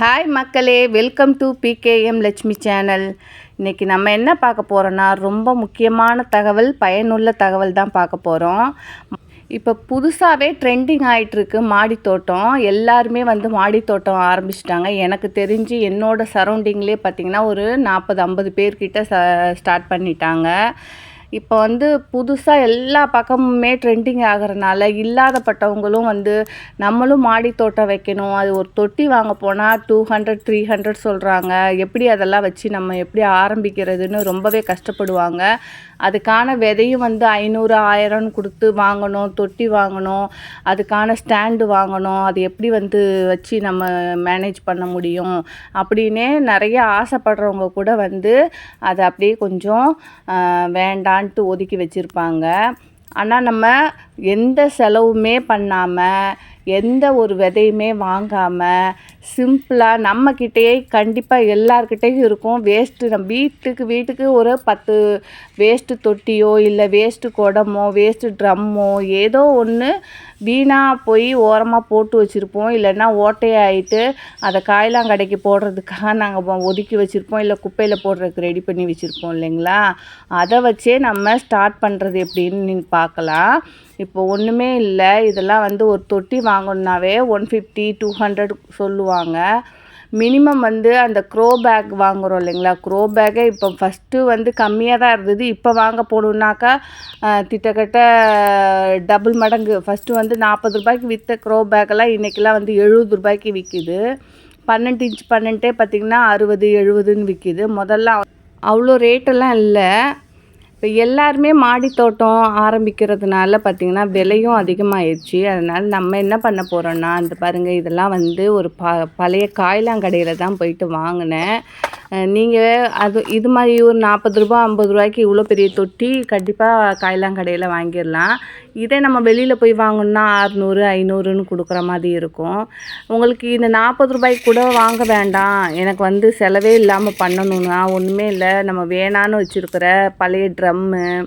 Hi மக்களே. Welcome to PKM Lakshmi channel இன்றைக்கி நம்ம என்ன பார்க்க போகிறோன்னா ரொம்ப முக்கியமான தகவல் பயனுள்ள தகவல் தான் பார்க்க போகிறோம் இப்போ புதுசாகவே ட்ரெண்டிங் ஆகிட்டுருக்கு மாடித்தோட்டம். எல்லாருமே வந்து மாடித்தோட்டம் ஆரம்பிச்சிட்டாங்க. எனக்கு தெரிஞ்சு என்னோடய சரௌண்டிங்லேயே பார்த்திங்கன்னா ஒரு நாற்பது ஐம்பது பேர்கிட்ட ச ஸ்டார்ட் பண்ணிட்டாங்க. இப்போ வந்து புதுசாக எல்லா பக்கமுமே ட்ரெண்டிங் ஆகிறனால இல்லாதப்பட்டவங்களும் வந்து நம்மளும் மாடி தோட்டம் வைக்கணும். அது ஒரு தொட்டி வாங்க போனால் டூ ஹண்ட்ரட் த்ரீ ஹண்ட்ரட் சொல்கிறாங்க எப்படி அதெல்லாம் வச்சு நம்ம எப்படி ஆரம்பிக்கிறதுன்னு ரொம்பவே கஷ்டப்படுவாங்க. அதுக்கான விதையும் வந்து ஐநூறு ஆயிரம்னு கொடுத்து வாங்கணும் தொட்டி வாங்கணும். அதுக்கான ஸ்டாண்டு வாங்கணும். அது எப்படி வந்து வச்சு நம்ம மேனேஜ் பண்ண முடியும் அப்படின்னே நிறைய ஆசைப்படுறவங்க கூட வந்து அதை அப்படியே கொஞ்சம் வேண்டாம் வேண்டான்ட்டு ஒதுக்கி வச்சுருப்பாங்க. ஆனால் நம்ம எந்த செலவுமே பண்ணாமல் எந்த ஒரு விதையுமே வாங்காமல் சிம்பிளாக நம்மக்கிட்டேயே கண்டிப்பாக எல்லாருக்கிட்டேயும் இருக்கும். வேஸ்ட்டு நம்ம வீட்டுக்கு வீட்டுக்கு ஒரு பத்து வேஸ்ட்டு தொட்டியோ இல்லை வேஸ்ட்டு குடமோ வேஸ்ட்டு ட்ரம்மோ ஏதோ ஒன்று வீணாக போய் ஓரமாக போட்டு வச்சுருப்போம். இல்லைன்னா ஓட்டையாயிட்டு அதை காய்லாங்கடைக்கு போடுறதுக்காக நாங்கள் ஒதுக்கி வச்சுருப்போம். இல்லை குப்பையில் போடுறதுக்கு ரெடி பண்ணி வச்சுருப்போம் இல்லைங்களா? அதை வச்சே நம்ம ஸ்டார்ட் பண்ணுறது எப்படின்னு நீங்கள் பார்க்கலாம். இப்போ ஒன்றுமே இல்லை. இதெல்லாம் வந்து ஒரு தொட்டி வாங்கணுன்னாவே ஒன் ஃபிஃப்டி டூ ஹண்ட்ரட் சொல்லுவாங்க. மினிமம் வந்து அந்த க்ரோ பேக் வாங்குகிறோம் இல்லைங்களா? க்ரோ பேக்கே இப்போ ஃபஸ்ட்டு வந்து கம்மியாக தான் இருந்தது. இப்போ வாங்க போகணுன்னாக்கா திட்டக்கட்ட டபுள் மடங்கு. ஃபஸ்ட்டு வந்து நாற்பது ரூபாய்க்கு விற்ற க்ரோ பேக்கெல்லாம் இன்றைக்கெல்லாம் வந்து எழுபது ரூபாய்க்கு விற்கிது பன்னெண்டு இன்ச் பன்னெண்டே பார்த்திங்கன்னா அறுபது எழுபதுன்னு விற்கிது முதல்ல அவ்வளோ ரேட்டெல்லாம் இல்லை. இப்போ எல்லாருமே மாடி தோட்டம் ஆரம்பிக்கிறதுனால பார்த்திங்கன்னா விலையும் அதிகமாகிடுச்சு அதனால் நம்ம என்ன பண்ண போகிறோன்னா அந்த பாருங்கள் இதெல்லாம் வந்து ஒரு ப பழைய காய்லாங்கடையில் தான் போயிட்டு வாங்கினேன். நீங்கள் அது இது மாதிரி ஒரு நாற்பது ரூபா ஐம்பது ரூபாய்க்கு இவ்வளோ பெரிய தொட்டி கண்டிப்பாக காய்லாங்கடையில் வாங்கிடலாம். இதே நம்ம வெளியில் போய் வாங்கணுன்னா அறநூறு ஐநூறுன்னு கொடுக்குற மாதிரி இருக்கும். உங்களுக்கு இந்த நாற்பது ரூபாய்க்கு கூட வாங்க வேண்டாம். எனக்கு வந்து செலவே இல்லாமல் பண்ணணும்னா ஒன்றுமே இல்லை. நம்ம வேணான்னு வச்சுருக்கிற பழைய ட்ரம்மு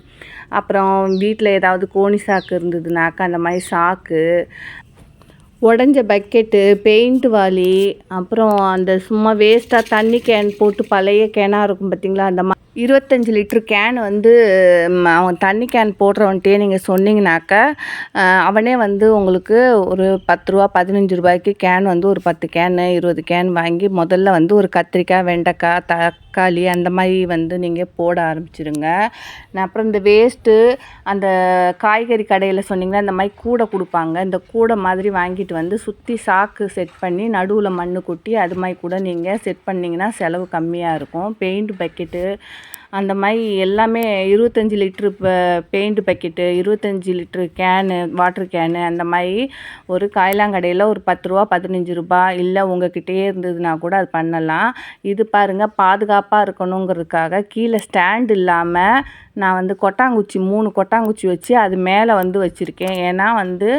அப்புறம் வீட்டில் ஏதாவது கோணி சாக்கு இருந்ததுனாக்கா அந்த மாதிரி சாக்கு உடஞ்ச பக்கெட்டு பெயிண்ட் வாலி அப்புறம் அந்த சும்மா வேஸ்ட்டாக தண்ணி கேன் போட்டு பழைய கேனாக இருக்கும் பார்த்திங்களா அந்த மா இருபத்தஞ்சி லிட்ரு கேன் வந்து அவன் தண்ணி கேன் போடுறவன்ட்டே நீங்கள் சொன்னீங்கனாக்கா அவனே வந்து உங்களுக்கு ஒரு பத்து ரூபா பதினஞ்சு ரூபாய்க்கு கேன் வந்து ஒரு பத்து கேனு இருபது கேன் வாங்கி முதல்ல வந்து ஒரு கத்திரிக்காய் வெண்டைக்காய் தக்காளி அந்த மாதிரி வந்து நீங்கள் போட ஆரம்பிச்சிருங்க. அப்புறம் இந்த வேஸ்ட்டு அந்த காய்கறி கடையில் சொன்னிங்கன்னா இந்த மாதிரி கூடை கொடுப்பாங்க. இந்த கூடை மாதிரி வாங்கிட்டு வந்து சுற்றி சாக்கு செட் பண்ணி நடுவில் மண் கொட்டி அது மாதிரி கூட நீங்கள் செட் பண்ணிங்கன்னா செலவு கம்மியாக இருக்கும். பெயிண்ட் பக்கெட்டு அந்த மாதிரி எல்லாமே இருபத்தஞ்சி லிட்ரு இப்போ பெயிண்ட் பக்கெட்டு இருபத்தஞ்சி லிட்ரு கேனு வாட்ரு கேனு அந்த மாதிரி ஒரு காய்லாங்கடையில் ஒரு பத்து ரூபா பதினஞ்சு ரூபா இல்லை உங்ககிட்டயே இருந்ததுன்னா கூட அது பண்ணலாம். இது பாருங்கள் பாதுகாப்பாக இருக்கணுங்கிறதுக்காக கீழே ஸ்டாண்ட் இல்லாமல் நான் வந்து கொட்டாங்குச்சி மூணு கொட்டாங்குச்சி வச்சு அது மேலே வந்து வச்சுருக்கேன். ஏன்னா வந்து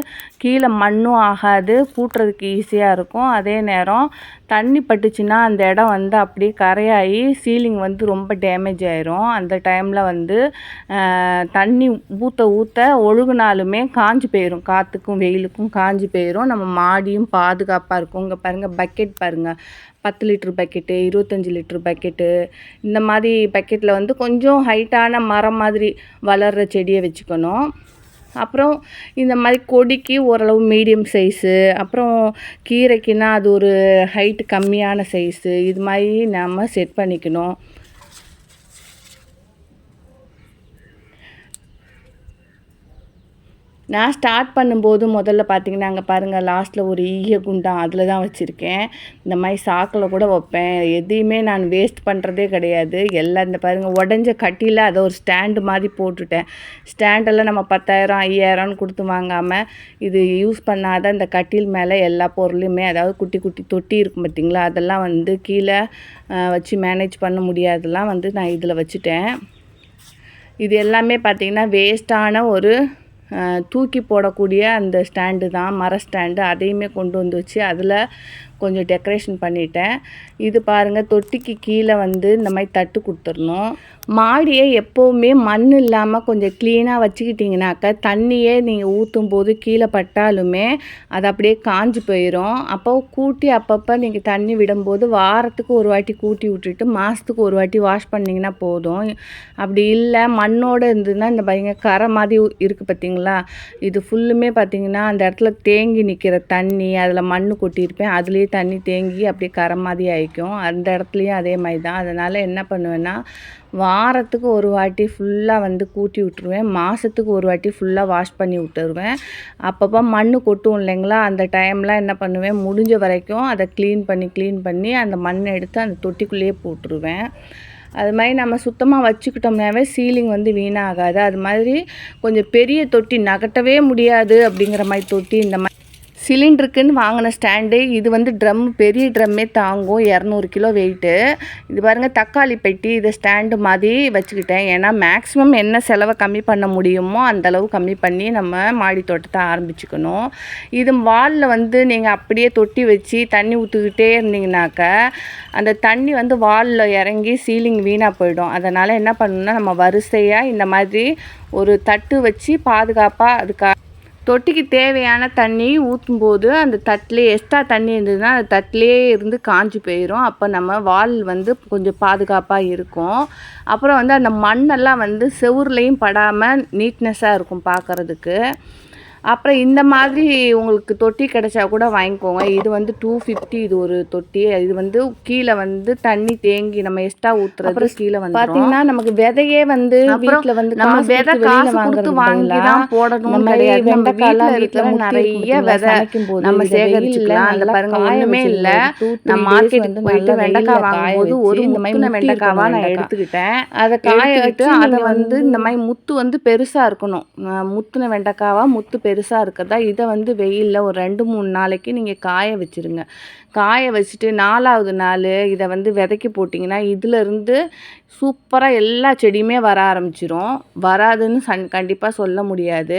கீழே மண்ணும் ஆகாது பூட்டுறதுக்கு ஈஸியாக இருக்கும். அதே நேரம் தண்ணி பட்டுச்சுன்னா அந்த இடம் வந்து அப்படியே கரையாகி சீலிங் வந்து ரொம்ப டேமேஜ் ஆயிரும். அந்த டைமில் வந்து தண்ணி ஊற்ற ஊற்ற ஒழுகுனாலுமே காஞ்சி போயிடும் காற்றுக்கும் வெயிலுக்கும் காஞ்சி போயிடும் நம்ம மாடியும் பாதுகாப்பாக இருக்கும். இங்கே பாருங்கள் பக்கெட் பாருங்கள் பத்து லிட்ரு பக்கெட்டு இருபத்தஞ்சி லிட்ரு பக்கெட்டு இந்த மாதிரி பக்கெட்டில் வந்து கொஞ்சம் ஹைட்டான மரம் மாதிரி வளர்கிற செடியை வச்சுக்கணும். அப்புறம் இந்த மாதிரி கொடிக்கு ஓரளவு மீடியம் சைஸு அப்புறம் கீரைக்குன்னா அது ஒரு ஹைட்டு கம்மியான சைஸு இது மாதிரி நம்ம செட் பண்ணிக்கணும். நான் ஸ்டார்ட் பண்ணும்போது முதல்ல பார்த்தீங்கன்னா அங்கே பாருங்கள் லாஸ்ட்டில் ஒரு ஈய குண்டான் அதில் தான் வச்சுருக்கேன். இந்த மாதிரி சாக்கில் கூட வைப்பேன். எதையுமே நான் வேஸ்ட் பண்ணுறதே கிடையாது. எல்லாம் இந்த பாருங்கள் உடஞ்ச கட்டியில் அதை ஒரு ஸ்டாண்டு மாதிரி போட்டுட்டேன். ஸ்டாண்டெல்லாம் நம்ம பத்தாயிரம் ஐயாயிரம்னு கொடுத்து வாங்காமல் இது யூஸ் பண்ணாத இந்த கட்டில் மேலே எல்லா பொருளையுமே அதாவது குட்டி குட்டி தொட்டி இருக்கும் பார்த்திங்களா அதெல்லாம் வந்து கீழே வச்சு மேனேஜ் பண்ண முடியாதெல்லாம் வந்து நான் இதில் வச்சுட்டேன். இது எல்லாமே பார்த்திங்கன்னா வேஸ்ட்டான ஒரு தூக்கி போடக்கூடிய அந்த ஸ்டாண்டு தான் மர ஸ்டாண்டு அதையுமே கொண்டு வந்து வச்சு அதில் கொஞ்சம் டெக்கரேஷன் பண்ணிட்டேன். இது பாருங்கள் தொட்டிக்கு கீழே வந்து இந்த மாதிரி தட்டு கொடுத்துடணும். மாடியை எப்போவுமே மண் இல்லாமல் கொஞ்சம் க்ளீனாக வச்சுக்கிட்டிங்கனாக்கா தண்ணியே நீங்கள் ஊற்றும் போது கீழே பட்டாலுமே அது அப்படியே காஞ்சி போயிடும் அப்போ கூட்டி அப்பப்போ நீங்கள் தண்ணி விடும்போது வாரத்துக்கு ஒரு வாட்டி கூட்டி விட்டுட்டு மாதத்துக்கு ஒரு வாட்டி வாஷ் பண்ணிங்கன்னா போதும். அப்படி இல்லை மண்ணோடு இருந்ததுன்னா இந்த பயங்க கரை மாதிரி இருக்குது பார்த்தீங்களா? இது ஃபுல்லுமே பார்த்தீங்கன்னா அந்த இடத்துல தேங்கி நிற்கிற தண்ணி அதில் மண் கொட்டியிருப்பேன். அதுலேயே தண்ணி தேங்கி அப்படியே கரை மாதிரி ஆகிக்கும் அந்த இடத்துலையும் அதே மாதிரி தான். அதனால் என்ன பண்ணுவேன்னா வாரத்துக்கு ஒரு வாட்டி ஃபுல்லாக வந்து கூட்டி விட்டுருவேன். மாதத்துக்கு ஒரு வாட்டி ஃபுல்லாக வாஷ் பண்ணி விட்டுருவேன். அப்பப்போ மண் கொட்டும் இல்லைங்களா? அந்த டைம்லாம் என்ன பண்ணுவேன் முடிஞ்ச வரைக்கும் அதை க்ளீன் பண்ணி க்ளீன் பண்ணி அந்த மண் எடுத்து அந்த தொட்டிக்குள்ளேயே போட்டுருவேன். அது மாதிரி நம்ம சுத்தமாக வச்சுக்கிட்டோம்னாவே சீலிங் வந்து வீணாகாது. அது மாதிரி கொஞ்சம் பெரிய தொட்டி நகட்டவே முடியாது அப்படிங்கிற மாதிரி தொட்டி இந்த மாதிரி சிலிண்டருக்குன்னு வாங்கின ஸ்டாண்டு. இது வந்து ட்ரம் பெரிய ட்ரம்மே தாங்கும். இரநூறு கிலோ வெயிட்டு இது பாருங்கள் தக்காளி பெட்டி. இதை ஸ்டாண்டு மாதிரி வச்சுக்கிட்டேன். ஏன்னா மேக்ஸிமம் என்ன செலவை கம்மி பண்ண முடியுமோ அந்த அளவு கம்மி பண்ணி நம்ம மாடி தோட்டத்தை ஆரம்பிச்சுக்கணும். இது வாலில் வந்து நீங்கள் அப்படியே தொட்டி வச்சு தண்ணி ஊற்றுக்கிட்டே இருந்தீங்கனாக்க அந்த தண்ணி வந்து வாலில் இறங்கி சீலிங் வீணாக போயிடும். அதனால் என்ன பண்ணணும்னா நம்ம வரிசையாக இந்த மாதிரி ஒரு தட்டு வச்சு பாதுகாப்பாக அதுக்காக தொட்டிக்கு தேவையான தண்ணி ஊற்றும்போது அந்த தட்டிலே எக்ஸ்ட்ரா தண்ணி இருந்ததுன்னா அந்த தட்டிலே இருந்து காஞ்சி போயிடும் அப்போ நம்ம வால் வந்து கொஞ்சம் பாதுகாப்பாக இருக்கும். அப்புறம் வந்து அந்த மண்ணெல்லாம் வந்து செவுர்லேயும் படாமல் நீட்னஸாக இருக்கும் பார்க்குறதுக்கு அப்புறம் இந்த மாதிரி உங்களுக்கு தொட்டி கிடைச்சா கூட வாங்கிக்கோங்க. இது வந்து டூ ஃபிஃப்டி இது ஒரு தொட்டி. இது வந்து கீழே வந்து தண்ணி தேங்கி நம்ம எக்ஸ்ட்ரா ஊற்றுறது கீழே வந்து பார்த்தீங்கன்னா நமக்கு விதையே வந்து வீட்டில் வந்து நம்ம விதை காசு கொடுத்து வாங்கி தான் போடணும் கிடையாது. வெண்டைக்காய்லாம் வீட்டில் நிறைய விதை நம்ம சேகரிச்சுக்கலாம். அதில் பாருங்க ஒன்றுமே இல்லை. நான் மார்க்கெட்டுக்கு போயிட்டு வெண்டைக்காய் வாங்கும்போது ஒரு முத்துன வெண்டைக்காவாக நான் எடுத்துக்கிட்டேன். அதை காய வச்சு அதை வந்து இந்த மாதிரி முத்து வந்து பெருசாக இருக்கணும். முத்துன வெண்டைக்காவாக முத்து பெருசாக இருக்கிறதா இதை வந்து வெயிலில் ஒரு ரெண்டு மூணு நாளைக்கு நீங்கள் காய வச்சுருங்க. காய வச்சுட்டு நாலாவது நாள் இதை வந்து விதைக்கி போட்டிங்கன்னா இதிலருந்து சூப்பராக எல்லா செடியுமே வர ஆரம்பிச்சிரும். வராதுன்னு சன் கண்டிப்பாக சொல்ல முடியாது.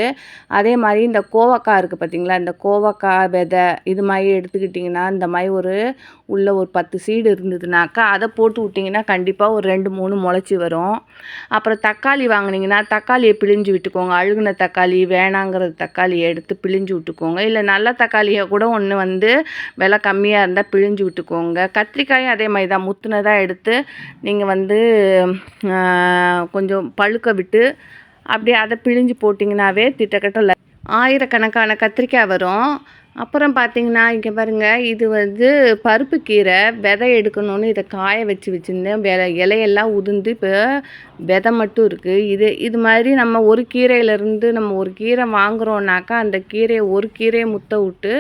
அதே மாதிரி இந்த கோவக்காய் இருக்குது பார்த்திங்களா இந்த கோவக்காய் விதை இது மாதிரி எடுத்துக்கிட்டிங்கன்னா இந்த மாதிரி ஒரு உள்ள ஒரு பத்து சீடு இருந்ததுனாக்கா அதை போட்டு விட்டிங்கன்னா கண்டிப்பாக ஒரு ரெண்டு மூணு முளைச்சி வரும். அப்புறம் தக்காளி வாங்கினீங்கன்னா தக்காளியை பிழிஞ்சு விட்டுக்கோங்க. அழுகுன தக்காளி வேணாங்கிற தக்காளியை எடுத்து பிழிஞ்சு விட்டுக்கோங்க. இல்லை நல்ல தக்காளியை கூட ஒன்று வந்து விலை கம்மியாக இருந்தால் பிழிஞ்சு விட்டுக்கோங்க. கத்திரிக்காயும் அதே மாதிரி தான். முத்துனதாக எடுத்து நீங்கள் வந்து கொஞ்சம் பழுக்க விட்டு அப்படியே அதை பிழிஞ்சு போட்டிங்கனாவே திட்டக்கட்ட ஆயிரக்கணக்கான கத்திரிக்காய் வரும். அப்புறம் பார்த்தீங்கன்னா இங்கே பாருங்கள் இது வந்து பருப்பு கீரை விதை எடுக்கணும்னு இதை காய வச்சு வச்சுருந்தேன். வெ இலையெல்லாம் உதிர்ந்து இப்போ விதை மட்டும் இருக்குது இது இது மாதிரி நம்ம ஒரு கீரையிலேருந்து நம்ம ஒரு கீரை வாங்குகிறோன்னாக்கா அந்த கீரையை ஒரு கீரையை முத்த விட்டு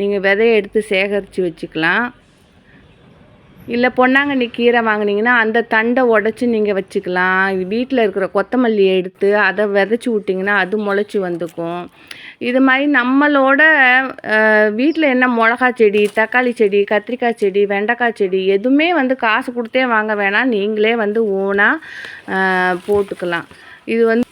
நீங்கள் விதையை எடுத்து சேகரித்து வச்சுக்கலாம். இல்லை பொன்னாங்கண்ணி கீரை வாங்கினீங்கன்னா அந்த தண்டை உடச்சி நீங்கள் வச்சுக்கலாம். வீட்டில் இருக்கிற கொத்தமல்லியை எடுத்து அதை விதைச்சி விட்டிங்கன்னா அது முளைச்சி வந்துக்கும். இது மாதிரி நம்மளோட வீட்டில் என்ன மிளகா செடி தக்காளி செடி கத்திரிக்காய் செடி வெண்டைக்காய் செடி எதுவுமே வந்து காசு கொடுத்தே வாங்க வேணாம். நீங்களே வந்து ஓனாக போட்டுக்கலாம். இது வந்து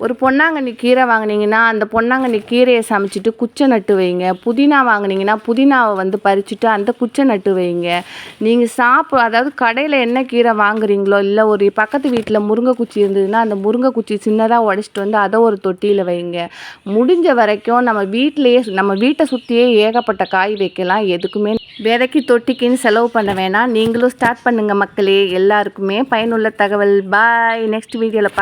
ஒரு பொன்னாங்கண்ணி கீரை வாங்கினீங்கன்னா அந்த பொன்னாங்கண்ணி கீரையை சமைச்சிட்டு குச்சை நட்டு வைங்க. புதினா வாங்கினீங்கன்னா புதினாவை வந்து பறிச்சுட்டு அந்த குச்சை நட்டு வைங்க. நீங்கள் சாப்பிட அதாவது கடையில் என்ன கீரை வாங்குறீங்களோ இல்லை ஒரு பக்கத்து வீட்டில் முருங்கை குச்சி இருந்ததுன்னா அந்த முருங்கை குச்சி சின்னதாக உடச்சிட்டு வந்து அதை ஒரு தொட்டியில் வைங்க. முடிஞ்ச வரைக்கும் நம்ம வீட்டிலையே நம்ம வீட்டை சுற்றியே ஏகப்பட்ட காய் வைக்கலாம். எதுக்குமே விதைக்கு தொட்டிக்குன்னு செலவு பண்ண வேணாம். நீங்களும் ஸ்டார்ட் பண்ணுங்கள் மக்களே. எல்லாருக்குமே பயனுள்ள தகவல். பாய் நெக்ஸ்ட் வீடியோவில்